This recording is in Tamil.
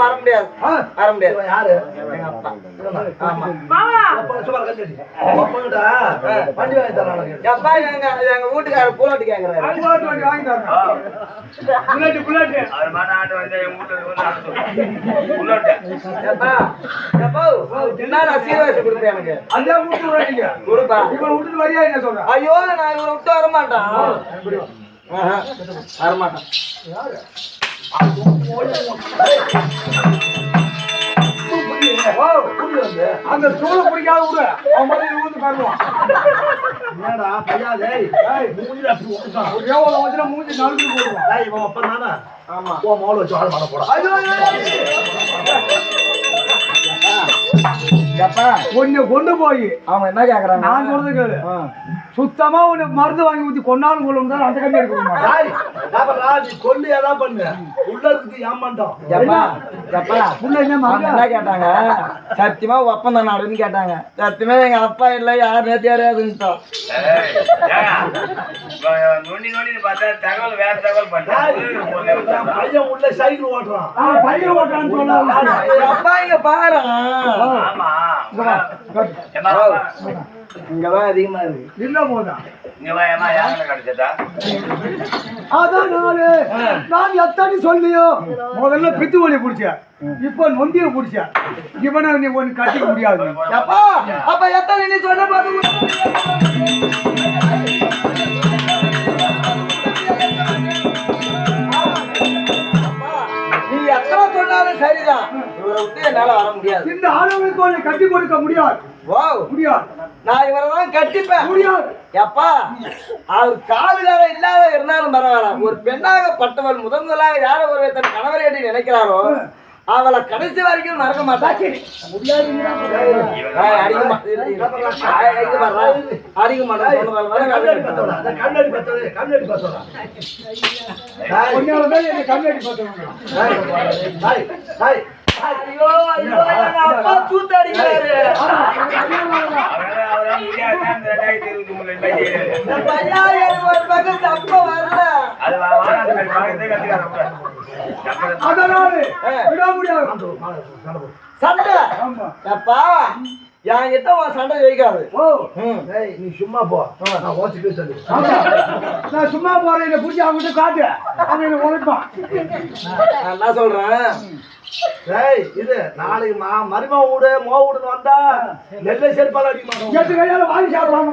வர முடியாது? வர முடியாது. யாரு? எங்க அப்பா. கேக்குறாரு. தரணும். புல்லட்டு, கொடுப்பேன் எனக்கு? அதே விட்டு விடாதீங்க. கொடுப்பா. இவனை விட்டுட்டு மரியாதை என்ன சொல்ற? ஐயோ நான் இவரை விட்டு வர மாட்டான். அந்த ஸ்டூலை பிடிக்காத விடு. அவன் பாட்டுக்கு விழுந்து பாருவான். என்னடா பையா டேய் ஏய், மூஞ்சில அப்படி ஓடுறான் ஒரு ஏவல வச்சுனா மூஞ்சி நடுக்கு போடுவான். டேய் இவன் அப்பா நானா ஆமா போ மாவுல வச்சு ஆட மாட போடா ஐயோ, உன்னை கொண்டு போய். அவன் என்ன கேக்குறாங்க? நான் சொல்றது கேளு. சுத்தமா உனக்கு மருந்து வாங்கி ஊத்தி கொண்டாலும் கொள்ளும் அந்த கம்மி எடுக்க மாட்டேன் டேய் பாப்பா நீ கொல்லு ஏதாவது பண்ணு? உள்ள இருக்கு புள்ள என்ன கேட்டாங்க? சத்தியமா ஒப்பந்தம் நாடுன்னு கேட்டாங்க. சத்தியமா எங்க அப்பா இல்ல யார் நேத்து நோண்டி நோண்டின்னு பார்த்தா தகவல் வேற தகவல் என் பையன் உள்ள சைக்கிள் ஓட்டுறான். பையன் ஓட்டான்னு சொல்லாத. அப்பா இங்க பாரு. ஆமா. இங்கதான் அதிகமா இருக்கு. இல்ல போதா நானு. எத்தனை சொல்லியோ. முதல்ல பித்து வலி புடிச்ச. இப்ப நொந்திய புடிச்ச. இவனை நீ ஒண்ணு கட்டிக்க முடியாது. அப்பா அப்ப எத்தனை நீ சொன்ன பாத்து நீ எத்தனை சொன்னாலும் சரிதான். இவரை விட்டு என்னால வர முடியாது. இந்த ஆளுங்களுக்கு ஒண்ணு கட்டி கொடுக்க முடியாது. வாவ். முடியாது. நான் இவரை தான் கட்டிப்பேன். முடியாது. எப்பா அவர் காலுகார இல்லாத இருந்தாலும் பரவாயில்ல. ஒரு பெண்ணாக பட்டவள் முதன் முதலாக யார ஒரு தன் கணவரை நினைக்கிறாரோ அவளை கடைசி வரைக்கும் மறக்க ஒரு பக்கம் சப்பம் வரல. அதனால விட முடியாது சண்டை ஆமா. எப்பா? என்கிட்ட உன் சண்டை ஜெயிக்காது. ஓ. நீ சும்மா போ. நான் ஓசி போய் சொல்லு ஆமா. நான் சும்மா போறேன் என்னை பிடிச்சி அவங்ககிட்ட காட்டு. அவன் என்னை உழைப்பான். நான் என்ன சொல்றேன்? டேய் இது நாளைக்கு மா மரும வீடு மோ வீடுன்னு வந்தா நெல்லை செருப்பால் அடிக்க மாட்டோம். எட்டு கையால வாங்கி சாப்பிடுவாங்க